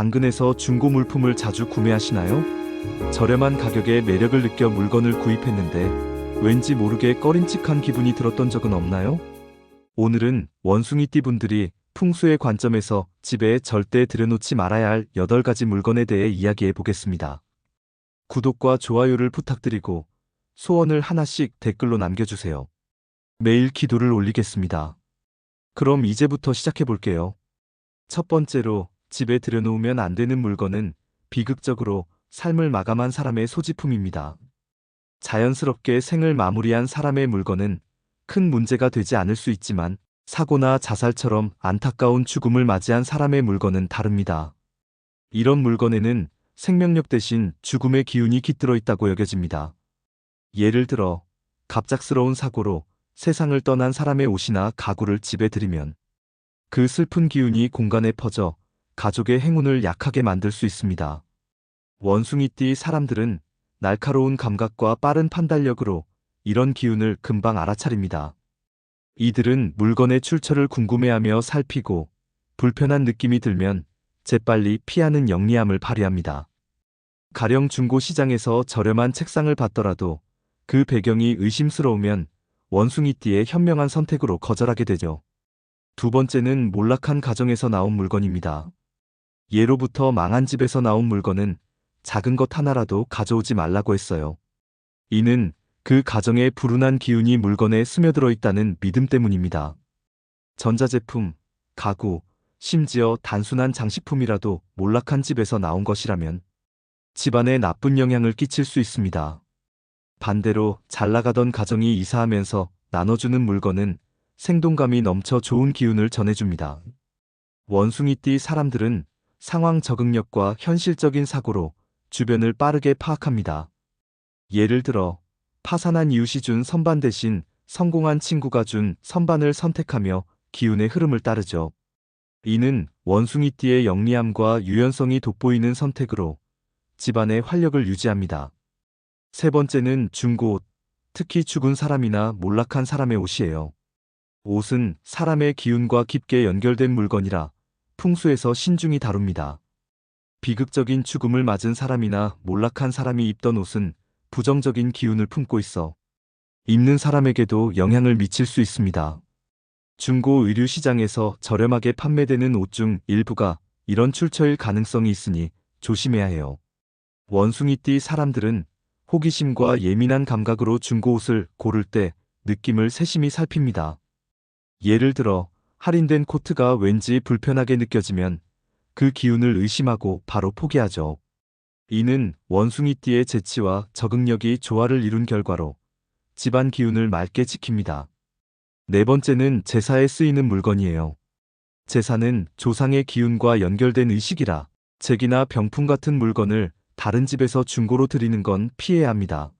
당근에서 중고 물품을 자주 구매하시나요? 저렴한 가격에 매력을 느껴 물건을 구입했는데 왠지 모르게 꺼림칙한 기분이 들었던 적은 없나요? 오늘은 원숭이띠 분들이 풍수의 관점에서 집에 절대 들여놓지 말아야 할 8가지 물건에 대해 이야기해 보겠습니다. 구독과 좋아요를 부탁드리고 소원을 하나씩 댓글로 남겨주세요. 매일 기도를 올리겠습니다. 그럼 이제부터 시작해 볼게요. 첫 번째로 집에 들여놓으면 안 되는 물건은 비극적으로 삶을 마감한 사람의 소지품입니다. 자연스럽게 생을 마무리한 사람의 물건은 큰 문제가 되지 않을 수 있지만 사고나 자살처럼 안타까운 죽음을 맞이한 사람의 물건은 다릅니다. 이런 물건에는 생명력 대신 죽음의 기운이 깃들어 있다고 여겨집니다. 예를 들어 갑작스러운 사고로 세상을 떠난 사람의 옷이나 가구를 집에 들이면 그 슬픈 기운이 공간에 퍼져 가족의 행운을 약하게 만들 수 있습니다. 원숭이띠 사람들은 날카로운 감각과 빠른 판단력으로 이런 기운을 금방 알아차립니다. 이들은 물건의 출처를 궁금해하며 살피고 불편한 느낌이 들면 재빨리 피하는 영리함을 발휘합니다. 가령 중고 시장에서 저렴한 책상을 봤더라도 그 배경이 의심스러우면 원숭이띠의 현명한 선택으로 거절하게 되죠. 두 번째는 몰락한 가정에서 나온 물건입니다. 예로부터 망한 집에서 나온 물건은 작은 것 하나라도 가져오지 말라고 했어요. 이는 그 가정의 불운한 기운이 물건에 스며들어 있다는 믿음 때문입니다. 전자제품, 가구, 심지어 단순한 장식품이라도 몰락한 집에서 나온 것이라면 집안에 나쁜 영향을 끼칠 수 있습니다. 반대로 잘 나가던 가정이 이사하면서 나눠주는 물건은 생동감이 넘쳐 좋은 기운을 전해줍니다. 원숭이띠 사람들은 상황 적응력과 현실적인 사고로 주변을 빠르게 파악합니다. 예를 들어 파산한 이웃이 준 선반 대신 성공한 친구가 준 선반을 선택하며 기운의 흐름을 따르죠. 이는 원숭이띠의 영리함과 유연성이 돋보이는 선택으로 집안의 활력을 유지합니다. 세 번째는 중고 옷, 특히 죽은 사람이나 몰락한 사람의 옷이에요. 옷은 사람의 기운과 깊게 연결된 물건이라 풍수에서 신중히 다룹니다. 비극적인 죽음을 맞은 사람이나 몰락한 사람이 입던 옷은 부정적인 기운을 품고 있어 입는 사람에게도 영향을 미칠 수 있습니다. 중고 의류 시장에서 저렴하게 판매되는 옷 중 일부가 이런 출처일 가능성이 있으니 조심해야 해요. 원숭이띠 사람들은 호기심과 예민한 감각으로 중고 옷을 고를 때 느낌을 세심히 살핍니다. 예를 들어 할인된 코트가 왠지 불편하게 느껴지면 그 기운을 의심하고 바로 포기하죠. 이는 원숭이띠의 재치와 적응력이 조화를 이룬 결과로 집안 기운을 맑게 지킵니다. 네 번째는 제사에 쓰이는 물건이에요. 제사는 조상의 기운과 연결된 의식이라 잭이나 병풍 같은 물건을 다른 집에서 중고로 드리는 건 피해야 합니다.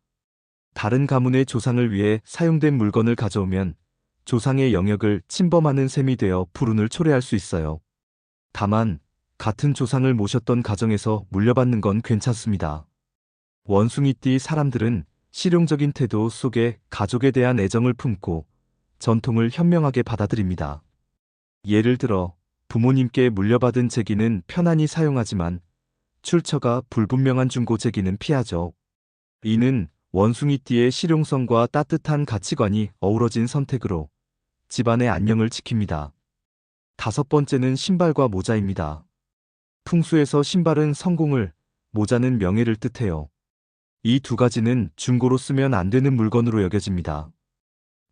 다른 가문의 조상을 위해 사용된 물건을 가져오면 조상의 영역을 침범하는 셈이 되어 불운을 초래할 수 있어요. 다만 같은 조상을 모셨던 가정에서 물려받는 건 괜찮습니다. 원숭이띠 사람들은 실용적인 태도 속에 가족에 대한 애정을 품고 전통을 현명하게 받아들입니다. 예를 들어 부모님께 물려받은 제기는 편안히 사용하지만 출처가 불분명한 중고 제기는 피하죠. 이는 원숭이띠의 실용성과 따뜻한 가치관이 어우러진 선택으로 집안의 안녕을 지킵니다. 다섯 번째는 신발과 모자입니다. 풍수에서 신발은 성공을, 모자는 명예를 뜻해요. 이 두 가지는 중고로 쓰면 안 되는 물건으로 여겨집니다.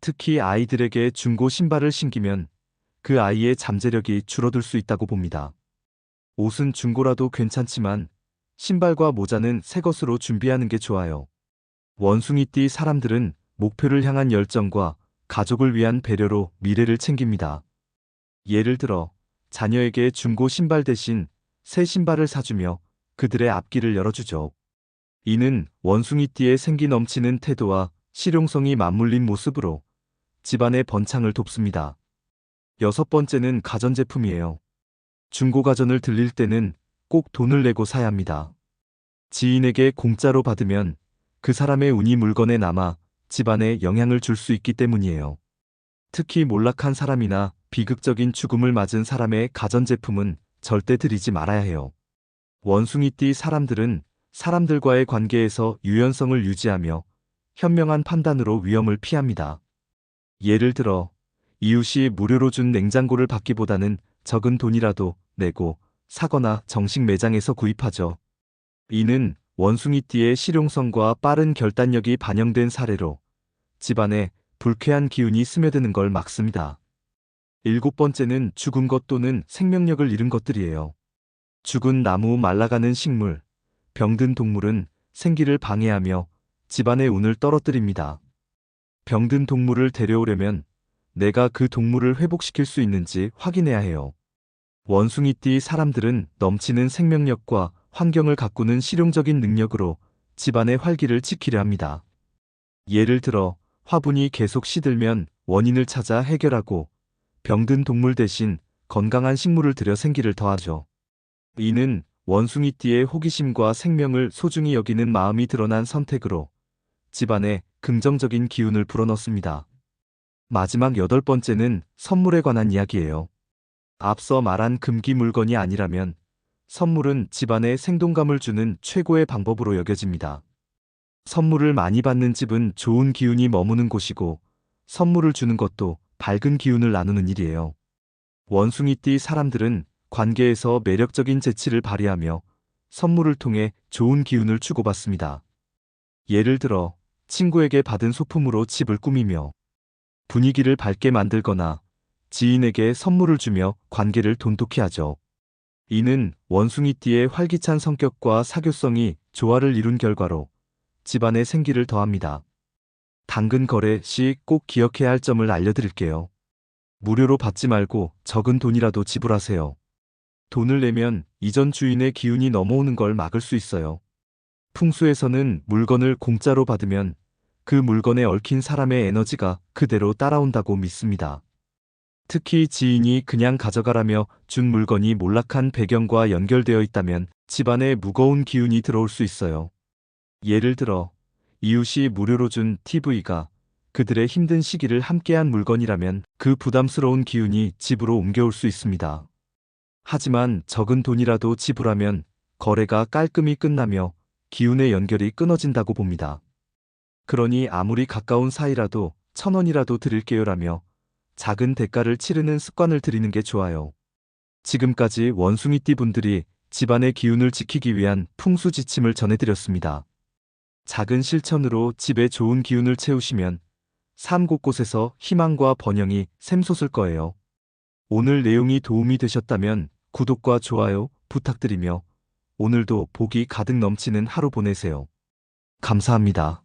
특히 아이들에게 중고 신발을 신기면 그 아이의 잠재력이 줄어들 수 있다고 봅니다. 옷은 중고라도 괜찮지만 신발과 모자는 새 것으로 준비하는 게 좋아요. 원숭이띠 사람들은 목표를 향한 열정과 가족을 위한 배려로 미래를 챙깁니다. 예를 들어 자녀에게 중고 신발 대신 새 신발을 사주며 그들의 앞길을 열어주죠. 이는 원숭이띠의 생기 넘치는 태도와 실용성이 맞물린 모습으로 집안의 번창을 돕습니다. 여섯 번째는 가전제품이에요. 중고 가전을 들릴 때는 꼭 돈을 내고 사야 합니다. 지인에게 공짜로 받으면 그 사람의 운이 물건에 남아 집안에 영향을 줄 수 있기 때문이에요. 특히 몰락한 사람이나 비극적인 죽음을 맞은 사람의 가전제품은 절대 드리지 말아야 해요. 원숭이띠 사람들은 사람들과의 관계에서 유연성을 유지하며 현명한 판단으로 위험을 피합니다. 예를 들어 이웃이 무료로 준 냉장고를 받기보다는 적은 돈이라도 내고 사거나 정식 매장에서 구입하죠. 이는 원숭이띠의 실용성과 빠른 결단력이 반영된 사례로 집안에 불쾌한 기운이 스며드는 걸 막습니다. 일곱 번째는 죽은 것 또는 생명력을 잃은 것들이에요. 죽은 나무, 말라가는 식물, 병든 동물은 생기를 방해하며 집안의 운을 떨어뜨립니다. 병든 동물을 데려오려면 내가 그 동물을 회복시킬 수 있는지 확인해야 해요. 원숭이띠 사람들은 넘치는 생명력과 환경을 가꾸는 실용적인 능력으로 집안의 활기를 지키려 합니다. 예를 들어 화분이 계속 시들면 원인을 찾아 해결하고 병든 동물 대신 건강한 식물을 들여 생기를 더하죠. 이는 원숭이띠의 호기심과 생명을 소중히 여기는 마음이 드러난 선택으로 집안에 긍정적인 기운을 불어넣습니다. 마지막 여덟 번째는 선물에 관한 이야기예요. 앞서 말한 금기 물건이 아니라면 선물은 집안에 생동감을 주는 최고의 방법으로 여겨집니다. 선물을 많이 받는 집은 좋은 기운이 머무는 곳이고 선물을 주는 것도 밝은 기운을 나누는 일이에요. 원숭이띠 사람들은 관계에서 매력적인 재치를 발휘하며 선물을 통해 좋은 기운을 주고받습니다. 예를 들어 친구에게 받은 소품으로 집을 꾸미며 분위기를 밝게 만들거나 지인에게 선물을 주며 관계를 돈독히 하죠. 이는 원숭이띠의 활기찬 성격과 사교성이 조화를 이룬 결과로 집안의 생기를 더합니다. 당근 거래 시 꼭 기억해야 할 점을 알려드릴게요. 무료로 받지 말고 적은 돈이라도 지불하세요. 돈을 내면 이전 주인의 기운이 넘어오는 걸 막을 수 있어요. 풍수에서는 물건을 공짜로 받으면 그 물건에 얽힌 사람의 에너지가 그대로 따라온다고 믿습니다. 특히 지인이 그냥 가져가라며 준 물건이 몰락한 배경과 연결되어 있다면 집안에 무거운 기운이 들어올 수 있어요. 예를 들어 이웃이 무료로 준 TV가 그들의 힘든 시기를 함께한 물건이라면 그 부담스러운 기운이 집으로 옮겨올 수 있습니다. 하지만 적은 돈이라도 지불하면 거래가 깔끔히 끝나며 기운의 연결이 끊어진다고 봅니다. 그러니 아무리 가까운 사이라도 천 원이라도 드릴게요라며 작은 대가를 치르는 습관을 들이는 게 좋아요. 지금까지 원숭이띠 분들이 집안의 기운을 지키기 위한 풍수 지침을 전해드렸습니다. 작은 실천으로 집에 좋은 기운을 채우시면 삶 곳곳에서 희망과 번영이 샘솟을 거예요. 오늘 내용이 도움이 되셨다면 구독과 좋아요 부탁드리며 오늘도 복이 가득 넘치는 하루 보내세요. 감사합니다.